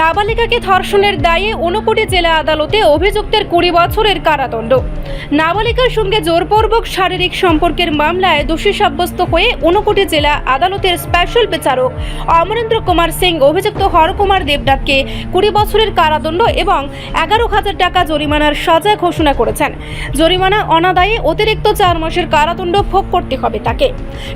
নাবালিকাকে ধর্ষণের দায়ে ঊনকোটি জেলা আদালতে অভিযুক্তের কুড়ি বছরের কারাদণ্ড। নাবালিকার সঙ্গে জোরপূর্বক শারীরিক সম্পর্কের মামলায় দোষী সাব্যস্ত হয়ে ঊনকোটি জেলা আদালতের স্পেশাল বিচারক অমরেন্দ্র কুমার সিং, অভিযুক্ত হরকুমার দেবনাথকে কুড়ি বছরের কারাদণ্ড এবং এগারো হাজার টাকা জরিমানার সাজা ঘোষণা করেছেন। জরিমানা অনাদায়ে অতিরিক্ত চার মাসের কারাদণ্ড ভোগ করতে হবে তাকে।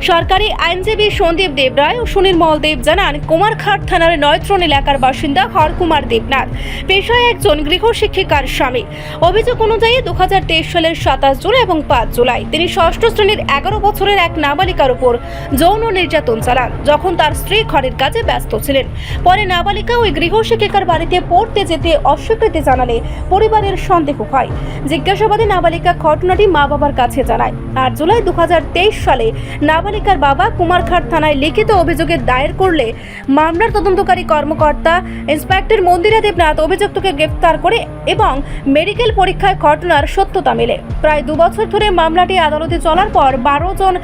সরকারি আইনজীবী সন্দীপ দেবরায় ও সুনির্মল দেব জানান, কুমারঘাট থানার নয়ত্রণ এলাকার বাসিন্দা হরকুমার দেবনাথ। পেশায় একজন গৃহশিক্ষিকার স্বামী। অভিযোগ অনুযায়ী দু সালের সাতাশ জুলাই এবং পাঁচ জুলাই তিনি ষষ্ঠ শ্রেণির এগারো বছরের এক নাবালিকার উপর যৌন নির্যাতন চালান, যখন তার স্ত্রী ঘরের কাজে ব্যস্ত ছিলেন। পরে নাবালিকা ওই গৃহশিক্ষিকার বাড়িতে পড়তে যেতে অস্বীকৃতি জানালে পরিবারের সন্দেহ হয়। জিজ্ঞাসাবাদে নাবালিকা ঘটনাটি মা বাবার কাছে জানায়। আর জুলাই দু হাজার তেইশ সালে নাবালিকার বাবা কুমারঘাট থানায় লিখিত অভিযোগে দায়ের করলে মামলার তদন্তকারী কর্মকর্তা ইন্সপেক্টর মন্দিরা দেবনাথ অভিযুক্তকে গ্রেফতার করে এবং মেডিকেল পরীক্ষায় ঘটনার সত্যতা মেলে। প্রায় দু বছর ধরে মামলাটি আদালতে চলার পর বারো জন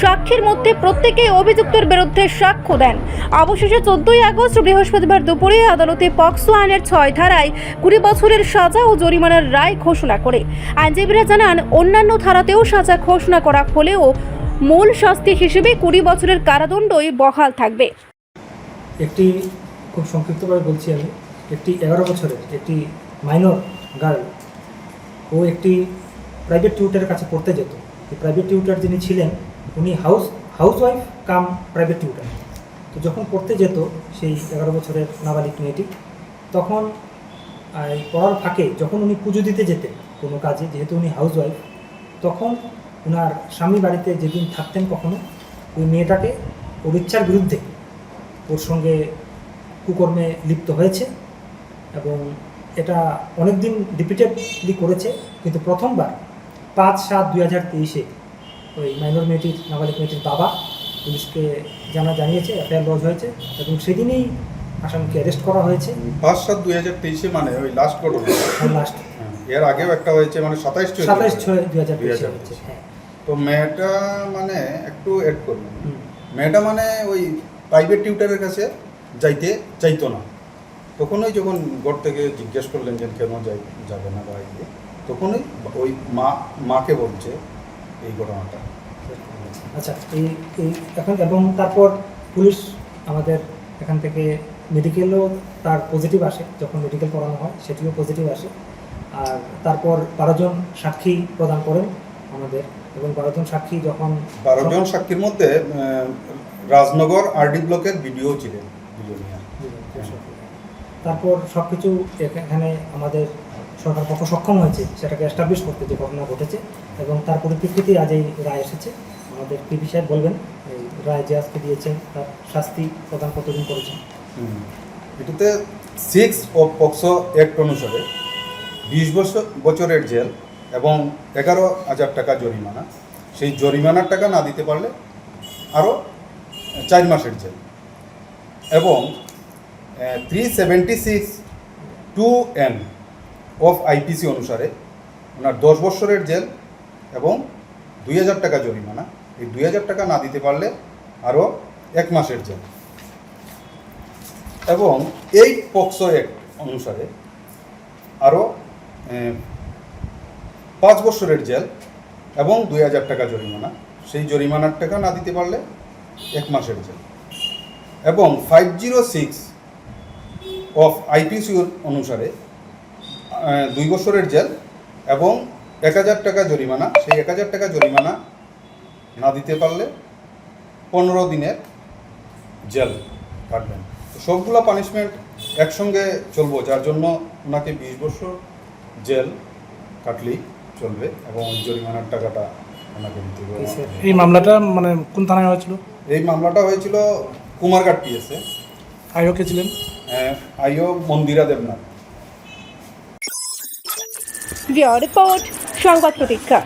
সাক্ষীর মধ্যে প্রত্যেকেই অভিযুক্তের বিরুদ্ধে সাক্ষ্য দেন। অবশেষে চোদ্দই আগস্ট বৃহস্পতিবার দুপুরে আদালতে পক্সো আইনের ছয় ধারায় কুড়ি বছরের সাজা ও জরিমানার রায় ঘোষণা করে। আইনজীবীরা জানান, অন্যান্য ধারাতেও সাজা ঘোষণা করা হলেও মূল শাস্তি হিসেবে কুড়ি বছরের কারাদণ্ডই বহাল থাকবে। একটি খুব সংক্ষিপ্তভাবে বলছি আমি, একটি এগারো বছরের একটি মাইনর গার্ল ও একটি প্রাইভেট টিউটারের কাছে পড়তে যেত। প্রাইভেট টিউটার যিনি ছিলেন, উনি house housewife cum private tutor তো যখন পড়তে যেত সেই এগারো বছরের নাবালিক মেয়েটি, তখন পড়ার ফাঁকে যখন উনি পুজো দিতে যেতেন কোনো কাজে, যেহেতু উনি হাউস ওয়াইফ তখন ওনার স্বামী বাড়িতে যেদিন থাকতেন কখনো, ওই মেয়েটাকে ওর ইচ্ছার বিরুদ্ধে ওর সঙ্গে কুকর্মে লিপ্ত হয়েছে এবং এটা অনেক দিন রিপিটেডলি করেছে কিন্তু প্রথমবার পাঁচ সাত দুই হাজার তেইশে ওই মাইনর মেয়েটির নাবালিক মেয়েটির বাবা পুলিশকে জানা জানিয়েছে এফআইআর লজ হয়েছে এবং সেদিনেই আসামিকে অ্যারেস্ট করা হয়েছে। পাঁচ সাত দুই হাজার তেইশে মানে ওই লাস্ট ঘটনা লাস্ট হ্যাঁ, এর আগেও একটা হয়েছে মানে সাতাইশ সাতাইশ ছয় দুই হাজার তেইশে 2023 হয়েছে হ্যাঁ। তো মেয়েটা মানে একটু এড করবেন। মেয়েটা মানে ওই প্রাইভেট টিউটারের কাছে যাইতে চাইতো না। তখনই যখন ঘর থেকে জিজ্ঞেস করলেন যে কেন যাই যাবে না বা ইয়ে তখনই ওই মা মাকে বলছে এই ঘটনাটা। আচ্ছা এই এই এখন এবং তারপর পুলিশ আমাদের এখান থেকে মেডিকেলও তার পজিটিভ আসে যখন মেডিকেল করানো হয় সেটিও পজিটিভ আসে। আর তারপর বারোজন সাক্ষী প্রদান করেন আমাদের এবং বারোজন সাক্ষী যখন বারোজন সাক্ষীর মধ্যে রাজনগর আরডি ব্লকের ভিডিও ছিলেন। তারপর সব কিছু এখানে আমাদের সরকার পক্ষ সক্ষম হয়েছে সেটাকে এস্টাবলিশ করতে যে ঘটনা ঘটেছে এবং তার পরিপ্রেক্ষিতেই আজ এই রায় এসেছে। আমাদের পিবি সাহেব বলবেন এই রায় যে আজকে দিয়েছেন তার শাস্তি প্রদান কতদিন করেছেন? এটাতে সিক্স ও পক্সো অ্যাক্ট অনুসারে বিশ বছর বছরের জেল এবং এগারো হাজার টাকা জরিমানা। সেই জরিমানার টাকা না দিতে পারলে আরও চার মাসের জেল। এবং three seventy six two N of IPC অনুসারে ওনার দশ বছরের জেল এবং দুই হাজার টাকা জরিমানা। এই দুই হাজার টাকা না দিতে পারলে আরও এক মাসের জেল। এবং এই পক্সো অ্যাক্ট অনুসারে আরও পাঁচ বছরের জেল এবং দুই হাজার টাকা জরিমানা। সেই জরিমানার টাকা না দিতে পারলে এক মাসের জেল। এবং five zero six of IPC অনুসারে দুই বছরের জেল এবং এক হাজার টাকা জরিমানা সেই এক হাজার টাকা জরিমানা না দিতে পারলে পনেরো দিনের জেল কাটবেন। তো সবগুলো পানিশমেন্ট একসঙ্গে চলবো যার জন্য ওনাকে বিশ বছর জেল কাটলেই চলবে এবং জরিমানার টাকাটা ওনাকে দিতে হবে। এই মামলাটা মানে কোন থানায় হয়েছিল? এই মামলাটা হয়েছিল কুমারঘাট পিএসএ আইও কে ছিলেন? আইও মন্দিরা দেবনাথ। রিপোর্ট সংবাদ প্রতীক্ষা।